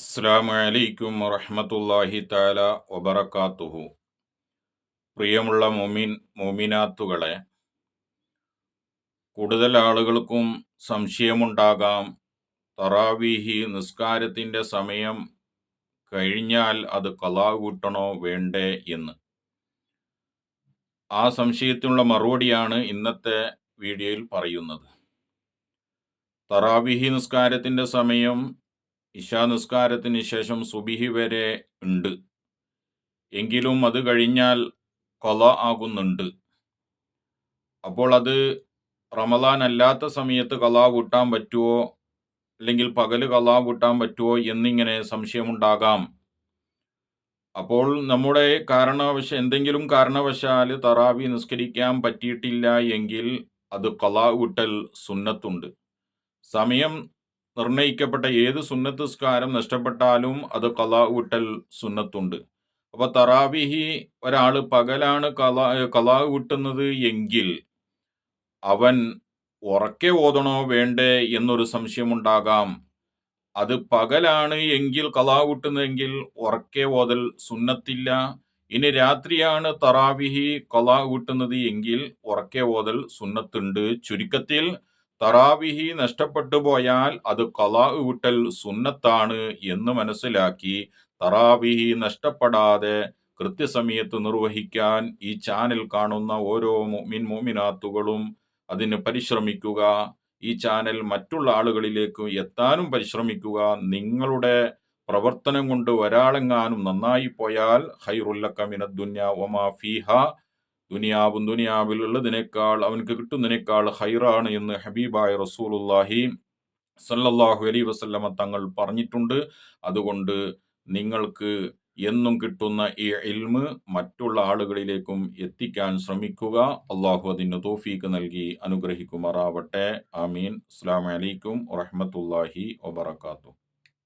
അസ്സാം വലൈക്കും വറഹമത്തല്ലാഹി താല വബറക്കാത്തുഹു പ്രിയമുള്ള മൊമിൻ മൊമിനാത്തുകളെ കൂടുതൽ ആളുകൾക്കും സംശയമുണ്ടാകാം. തറാവീഹി നിസ്കാരത്തിന്റെ സമയം കഴിഞ്ഞാൽ അത് കലാ കൂട്ടണോ വേണ്ടേ എന്ന്. ആ സംശയത്തിനുള്ള മറുപടിയാണ് ഇന്നത്തെ വീഡിയോയിൽ പറയുന്നത്. തറാവിഹി നിസ്കാരത്തിന്റെ സമയം ഇശാ നിസ്കാരത്തിന് ശേഷം സുബിഹി വരെ ഉണ്ട്. എങ്കിലും അത് കഴിഞ്ഞാൽ കൊല ആകുന്നുണ്ട്. അപ്പോൾ അത് റമദാൻ അല്ലാത്ത സമയത്ത് കലാ കൂട്ടാൻ പറ്റുമോ അല്ലെങ്കിൽ പകൽ കലാ കൂട്ടാൻ പറ്റുമോ എന്നിങ്ങനെ സംശയമുണ്ടാകാം. അപ്പോൾ നമ്മുടെ കാരണവശ എന്തെങ്കിലും കാരണവശാൽ തറാവി നിസ്കരിക്കാൻ പറ്റിയിട്ടില്ല എങ്കിൽ അത് കലാ വിട്ടൽ സുന്നത്തുണ്ട്. സമയം നിർണയിക്കപ്പെട്ട ഏത് സുന്നത്ത് സ്കാരം നഷ്ടപ്പെട്ടാലും അത് കലാ ഊട്ടൽ സുന്നത്തുണ്ട്. അപ്പൊ തറാവിഹി ഒരാൾ പകലാണ് കലാ കലാ ഊട്ടുന്നത് എങ്കിൽ അവൻ ഉറക്കെ ഓതണോ വേണ്ടേ എന്നൊരു സംശയമുണ്ടാകാം. അത് പകലാണ് എങ്കിൽ കലാ ഊട്ടുന്നതെങ്കിൽ ഉറക്കെ ഓതൽ സുന്നത്തില്ല. ഇനി രാത്രിയാണ് തറാവിഹി കലാ ഊട്ടുന്നത് എങ്കിൽ ഉറക്കെ ഓതൽ സുന്നത്തുണ്ട്. ചുരുക്കത്തിൽ തറാവിഹി നഷ്ടപ്പെട്ടു പോയാൽ അത് കലാ വിട്ടൽ സുന്നത്താണ് എന്ന് മനസ്സിലാക്കി തറാവിഹി നഷ്ടപ്പെടാതെ കൃത്യസമയത്ത് നിർവഹിക്കാൻ ഈ ചാനൽ കാണുന്ന ഓരോ മുമിൻ മോമിനാത്തുകളും അതിന് പരിശ്രമിക്കുക ഈ ചാനൽ മറ്റുള്ള ആളുകളിലേക്ക് എത്താനും പരിശ്രമിക്കുക നിങ്ങളുടെ പ്രവർത്തനം കൊണ്ട് ഒരാളെങ്ങാനും നന്നായി പോയാൽ ഹൈറുല്ലക്കമിന ദുന്യ ഒമാ ഫീഹ ദുനിയാവും ദുനിയാവിലുള്ളതിനേക്കാൾ അവനക്ക് കിട്ടുന്നതിനേക്കാൾ ഹൈറാണ് എന്ന് ഹബീബായ റസൂലുല്ലാഹി സല്ലല്ലാഹു അലൈ വസല്ലമ തങ്ങൾ പറഞ്ഞിട്ടുണ്ട്. അതുകൊണ്ട് നിങ്ങൾക്ക് എന്നും കിട്ടുന്ന ഈ ഇൽമ് മറ്റുള്ള ആളുകളിലേക്കും എത്തിക്കാൻ ശ്രമിക്കുക. അള്ളാഹു അതിന് തോഫീക്ക് നൽകി അനുഗ്രഹിക്കുമാറാവട്ടെ. ആമീൻ. അസ്സാം വലൈക്കും വറഹമത്തല്ലാഹി വബർക്കാത്തു